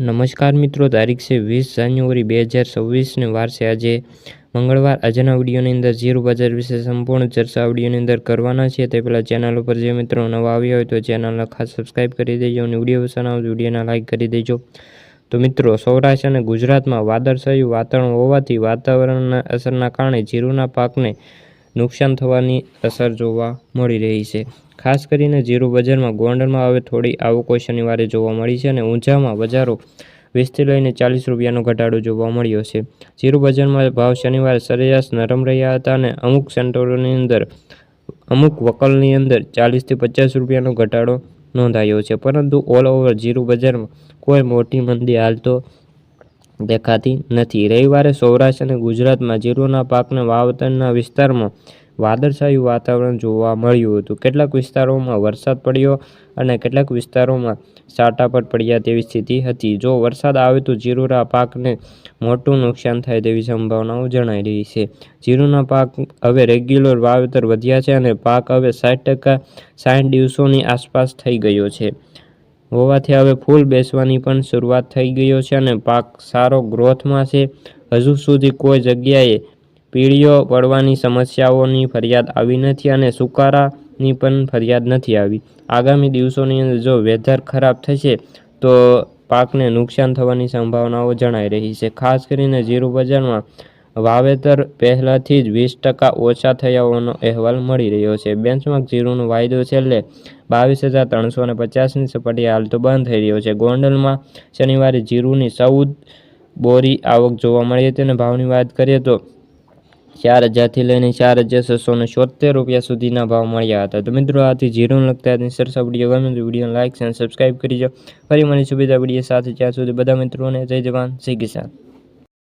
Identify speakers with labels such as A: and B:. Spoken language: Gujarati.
A: નમસ્કાર મિત્રો, તારીખ છે વીસ જાન્યુઆરી બે હજાર છવ્વીસને વાર છે આજે મંગળવાર. આજના વિડીયોની અંદર ઝીરો બજાર વિશે સંપૂર્ણ ચર્ચા વિડીયોની અંદર કરવાના છે તે પહેલાં ચેનલ ઉપર જે મિત્રો નવા આવ્યા હોય તો ચેનલને ખાસ સબસ્ક્રાઈબ કરી દેજો અને વીડિયો પસંદ આવે વિડીયોને લાઇક કરી દેજો. તો મિત્રો, સૌરાષ્ટ્ર અને ગુજરાતમાં વાદળછાયું વાતાવરણ હોવાથી વાતાવરણના અસરના કારણે જીરુના પાકને નુકસાન થવાની અસર જોવા મળી રહી છે. ખાસ કરીને જીરું બજારમાં ગોંડલમાં હવે થોડી આવકો શનિવારે જોવા મળી છે અને ઊંઝામાં બજારો વીસથી લઈને ચાલીસ રૂપિયાનો ઘટાડો જોવા મળ્યો છે. જીરું બજારમાં ભાવ શનિવારે સરેરાશ નરમ રહ્યા હતા અને અમુક સેન્ટરોની અંદર, અમુક વકલની અંદર ચાલીસથી પચાસ રૂપિયાનો ઘટાડો નોંધાયો છે. પરંતુ ઓલ ઓવર જીરું બજારમાં કોઈ મોટી મંદી હાલ તો દેખાતી નથી. રવિવારે સૌરાષ્ટ્ર અને ગુજરાતમાં જીરુના પાકના વાવેતરના વિસ્તારમાં વાદળછાયું વાતાવરણ જોવા મળ્યું હતું. કેટલાક વિસ્તારોમાં વરસાદ પડ્યો અને કેટલાક વિસ્તારોમાં સાટાપટ પડ્યા તેવી સ્થિતિ હતી. જો વરસાદ આવે તો જીરુના પાકને મોટું નુકસાન થાય તેવી સંભાવનાઓ જણાઈ રહી છે. જીરુના પાક હવે રેગ્યુલર વાવેતર વધ્યા છે અને પાક હવે સાઠ ટકા સાઠ દિવસોની આસપાસ થઈ ગયો છે. હોવાથી હવે ફૂલ બેસવાની પણ શરૂઆત થઈ ગયો છે અને પાક સારો ગ્રોથમાં છે. હજુ સુધી કોઈ જગ્યાએ પીળીઓ પડવાની સમસ્યાઓની ફરિયાદ આવી નથી અને સુકારાની પણ ફરિયાદ નથી આવી. આગામી દિવસોની અંદર જો વેધર ખરાબ થશે, તો પાકને નુકસાન થવાની સંભાવનાઓ જણાઈ રહી છે. ખાસ કરીને જીરું બજારમાં વાવેતર પહેલાંથી જ વીસ ટકા ઓછા થયા હોવાનો અહેવાલ મળી રહ્યો છે. બેન્ચમાર્ક જીરુનો વાયદો છેલ્લે બાવીસ હજાર ત્રણસો ને પચાસની સપાટીએ હાલ તો બંધ થઈ રહ્યો છે. ગોંડલમાં શનિવારે જીરુની ચૌદ બોરી આવક જોવા મળી હતી અને ભાવની વાત કરીએ તો ચાર હજારથી લઈને ચાર હજાર છસો ને છોતેર રૂપિયા સુધીના ભાવ મળ્યા હતા. તો મિત્રો, આથી જીરોને લગતા આજની સરસા વીડિયો ગમે તો વીડિયો લાઇક અને સબસ્ક્રાઈબ કરી જાઓ ફરી મળી સુવિધા વીડિયો સાથે. જ્યાં સુધી બધા મિત્રોને જય જવાન, જય કિસાન.